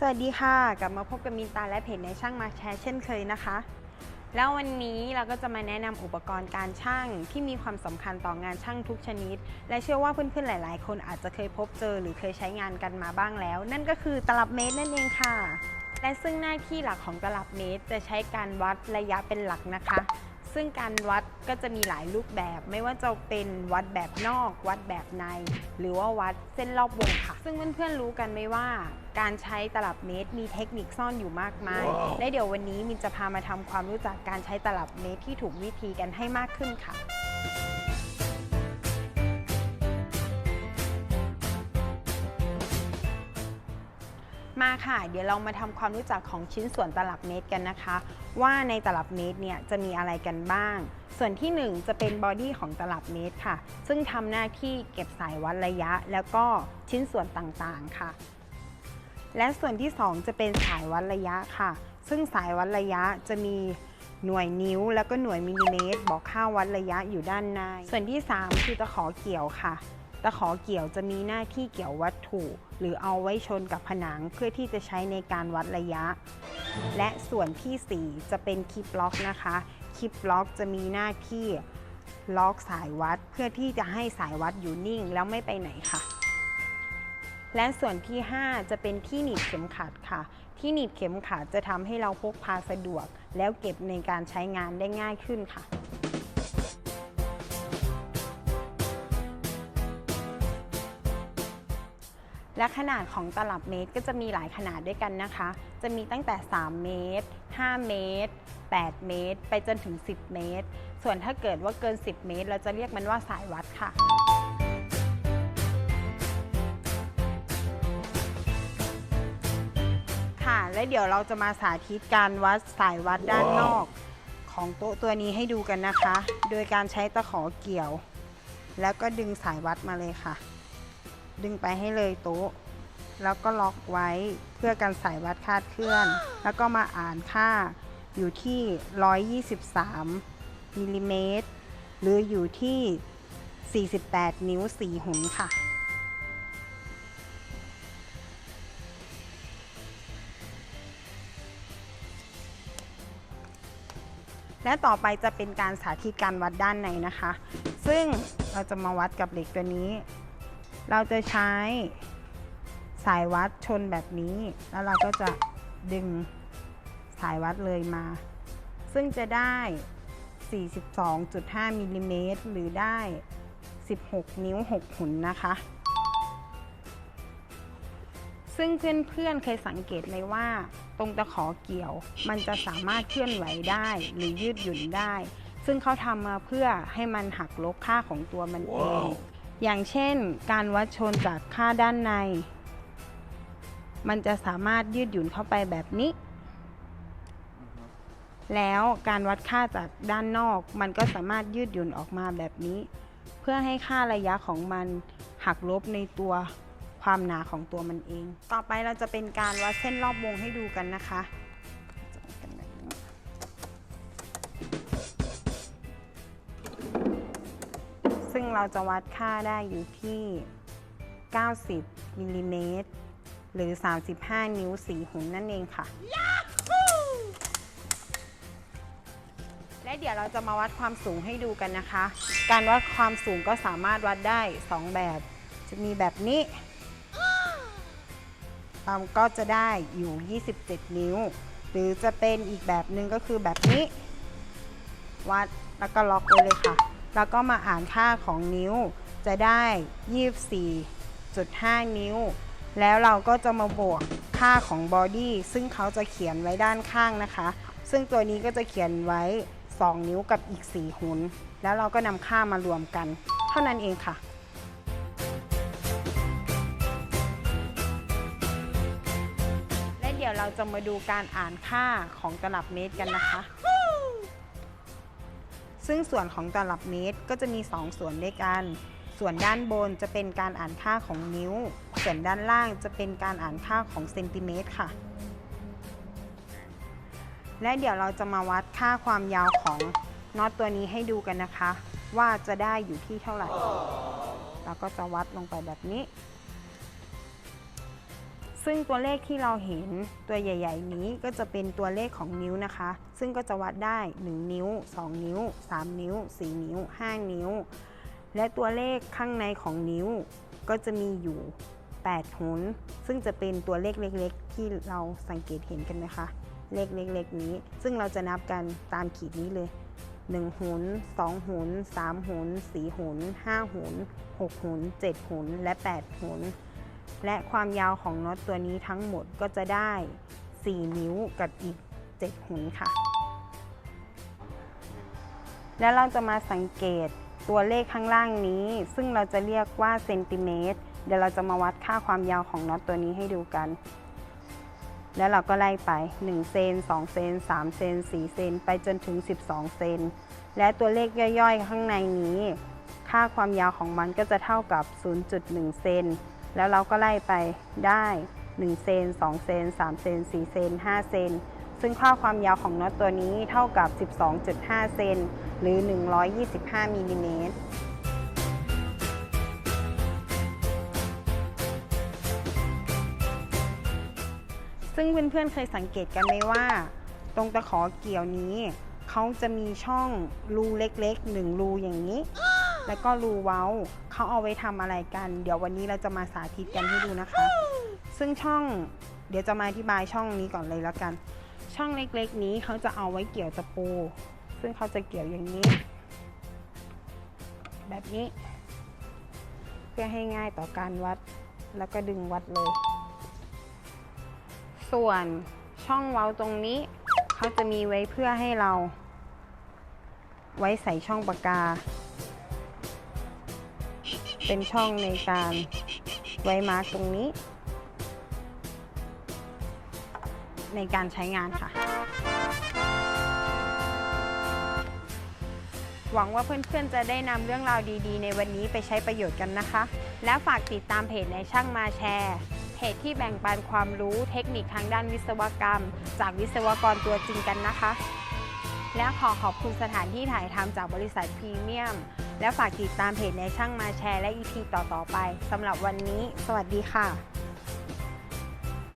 สวัสดีค่ะ กลับมาพบกับมินตาและเพจในช่างมาแชร์เช่นเคยนะคะ แล้ววันนี้เราก็จะมาแนะนำอุปกรณ์การช่างที่มีความสำคัญต่องานช่างทุกชนิด และเชื่อว่าเพื่อนๆหลาย ๆ คนอาจจะเคยพบเจอหรือเคยใช้งานกันมาบ้างแล้ว นั่นก็คือตลับเมตรนั่นเองค่ะ และซึ่งหน้าที่หลักของตลับเมตรจะใช้การวัดระยะเป็นหลักนะคะ ซึ่งการวัดก็จะมีหลายรูปแบบ ไม่ว่าจะเป็นวัดแบบนอก วัดแบบใน หรือว่าวัดเส้นรอบวงค่ะ ซึ่งเพื่อนๆรู้กันไหมว่า การใช้ตลับเมตรมีเทคนิคซ่อนอยู่มากมายและเดี๋ยววันนี้มินจะพามาทำความรู้จักการใช้ตลับเมตรที่ถูกวิธีกันให้มากขึ้นค่ะ มาค่ะ เดี๋ยวเรามาทำความรู้จักของชิ้นส่วนตลับเมตรกันนะคะ ว่าในตลับเมตรเนี่ยจะมีอะไรกันบ้าง ส่วนที่ 1 จะเป็นบอดี้ของตลับเมตรค่ะ ซึ่งทำหน้าที่เก็บสายวัดระยะ แล้วก็ชิ้นส่วนต่างๆค่ะ และส่วนที่ 2 จะเป็นสายวัดระยะค่ะ ซึ่งสายวัดระยะจะมีหน่วยนิ้ว แล้วก็หน่วยมิลลิเมตร บอกค่าวัดระยะอยู่ด้านใน ส่วนที่ 3 คือตะขอเกี่ยวค่ะ ตะขอเกี่ยวจะมีหน้าที่เกี่ยววัตถุ หรือเอาไว้ชนกับผนังเพื่อที่จะใช้ในการวัดระยะ และส่วนที่ 4 จะเป็นคิปล็อกนะคะคิปล็อกจะมีหน้าที่ล็อกสายวัดเพื่อที่จะให้สายวัดอยู่นิ่งแล้วไม่ไปไหนค่ะ และส่วนที่ 5 จะเป็นที่หนีบเข็มขัดค่ะ ที่หนีบเข็มขัดจะทำให้เราพกพาสะดวก แล้วเก็บในการใช้งานได้ง่ายขึ้นค่ะ และขนาดของตลับเมตรก็จะมีหลายขนาดด้วยกันนะคะ จะมีตั้งแต่ 3 เมตร 5 เมตร 8 เมตร ไปจนถึง 10 เมตร ส่วนถ้าเกิดว่าเกิน 10 เมตร เราจะเรียกมันว่าสายวัดค่ะค่ะ และเดี๋ยวเราจะมาสาธิตการวัดสายวัดด้านนอก ของโต๊ะตัวนี้ให้ดูกันนะคะ โดยการใช้ตะขอเกี่ยว แล้วก็ดึงสายวัดมาเลยค่ะ ดึงไปให้เลยโต๊ะ แล้วก็ล็อกไว้เพื่อกันสายวัดคาดเคลื่อน แล้วก็มาอ่านค่าอยู่ที่ 123มิลลิเมตรหรืออยู่ที่ 48 นิ้ว 4 หุนค่ะ และต่อไปจะเป็นการสาธิตการวัดด้านในนะคะ ซึ่งเราจะมาวัดกับเหล็กตัวนี้ เราจะใช้สายวัดชนแบบนี้ แล้วเราก็จะดึงสายวัดเลยมา ซึ่งจะได้ 42.5มิลลิเมตรหรือได้ 16 นิ้ว 6 หุนนะคะ ซึ่งเพื่อนๆเคยสังเกตไหมว่า ตรงตะขอเกี่ยว มันจะสามารถเคลื่อนไหวได้หรือยืดหยุ่นได้ ซึ่งเขาทำมาเพื่อให้มันหักลบค่าของตัวมันเอง อย่างเช่น การวัดชนจากค่าด้านใน มันจะสามารถยืดหยุ่นเข้าไปแบบนี้ แล้วการวัดค่าจากด้านนอก มันก็สามารถยืดหยุ่นออกมาแบบนี้ เพื่อให้ค่าระยะของมันหักลบในตัวความหนาของตัวมันเอง ต่อไปเราจะเป็นการวัดเส้นรอบวงให้ดูกันนะคะ ซึ่งเราจะวัดค่าได้อยู่ที่ 90มิลลิเมตรหรือ 35 นิ้ว4หุนนั่นเองค่ะ และเดี๋ยวเราจะมาวัดความสูงให้ดูกันนะคะ การวัดความสูงก็สามารถวัดได้ 2 แบบ จะมีแบบนี้เราก็จะได้อยู่ 27 นิ้ว หรือจะเป็นอีกแบบหนึ่งก็คือแบบนี้ วัดแล้วก็ล็อกไว้เลยค่ะ แล้วก็มาอ่านค่าของนิ้วจะได้ 24.5 นิ้ว แล้วเราก็จะมาบวกค่าของบอดี้ซึ่งเขาจะเขียนไว้ด้านข้างนะคะ ซึ่งตัวนี้ก็จะเขียนไว้ 2 นิ้วกับอีก 4 หุนแล้วเราก็นำค่ามารวมกัน เท่านั้นเองค่ะและเดี๋ยวเราจะมาดูการอ่านค่าของตลับเมตรกันนะคะ ซึ่งส่วนของตลับเมตรก็จะมี 2 ส่วนด้วยกัน ส่วนด้านบนจะเป็นการอ่านค่าของนิ้ว ส่วนด้านล่างจะเป็นการอ่านค่าของเซนติเมตรค่ะ และเดี๋ยวเราจะมาวัดค่าความยาวของน็อตตัวนี้ให้ดูกันนะคะ ว่าจะได้อยู่ที่เท่าไหร่เราก็จะวัดลงไปแบบนี้ ซึ่งตัวเลขที่เราเห็นตัวใหญ่ ๆ นี้ก็จะเป็นตัวเลขของนิ้วนะคะ ซึ่งก็จะวัดได้ 1 นิ้ว 2 นิ้ว 3 นิ้ว 4 นิ้ว 5 นิ้ว และตัวเลขข้างในของนิ้วก็จะมีอยู่ 8หุนซึ่งจะเป็นตัวเลขเล็ก ๆ ที่เราสังเกตเห็นกันไหมคะ เลขเล็ก ๆ นี้ ซึ่งเราจะนับกันตามขีดนี้เลย 1หุน2หุน3หุน4หุน5หุน6หุน7หุนและ8หุน และความยาวของน็อตตัวนี้ทั้งหมดก็จะได้ 4 นิ้วกับอีก 7 หุนค่ะ แล้วเราจะมาสังเกตตัวเลขข้างล่างนี้ ซึ่งเราจะเรียกว่าเซนติเมตรเดี๋ยวเราจะมาวัดค่าความยาวของน็อตตัวนี้ให้ดูกัน แล้วเราก็ไล่ไป 1 เซน 2 เซน 3 เซน 4 เซน ไปจนถึง 12 เซน และตัวเลขย่อยๆ ข้างในนี้ ค่าความยาวของมันก็จะเท่ากับ 0.1 เซน แล้วเราก็ไล่ไปได้1เซน2เซน3เซน4เซน5เซนซึ่งค่าความยาวของน็อตตัวนี้เท่ากับ 12.5 เซนหรือ 125มิลลิเมตรซึ่งเพื่อนๆเคยสังเกตกันไหมว่า ตรงตะขอเกี่ยวนี้ เขาจะมีช่องรูเล็กๆหนึ่งรูอย่างนี้ แล้วก็รูเว้าเขาเอาไว้ทำอะไรกัน เดี๋ยววันนี้เราจะมาสาธิตกันให้ดูนะคะ ซึ่งช่องเดี๋ยวจะมาอธิบายช่องนี้ก่อนเลยแล้วกัน ช่องเล็กๆ นี้เขาจะเอาไว้เกี่ยวตะปู ซึ่งเขาจะเกี่ยวอย่างนี้ แบบนี้ เพื่อให้ง่ายต่อการวัดแล้วก็ดึงวัดเลย ส่วนช่องเว้าตรงนี้เขาจะมีไว้เพื่อให้เรา ไว้ใส่ช่องปากกา เป็นช่องในการไว้มาร์กตรงนี้ ในการใช้งานค่ะ หวังว่าเพื่อนๆจะได้นำเรื่องราวดีๆ ในวันนี้ไปใช้ประโยชน์กันนะคะ และฝากติดตามเพจในช่างมาแชร์เพจที่แบ่งปันความรู้เทคนิคทางด้านวิศวกรรม จากวิศวกรตัวจริงกันนะคะ และขอขอบคุณสถานที่ถ่ายทำจากบริษัทพรีเมียม และฝากติดตามเพจในช่างมาแชร์และ EP ต่อๆไปสำหรับวันนี้ สวัสดีค่ะ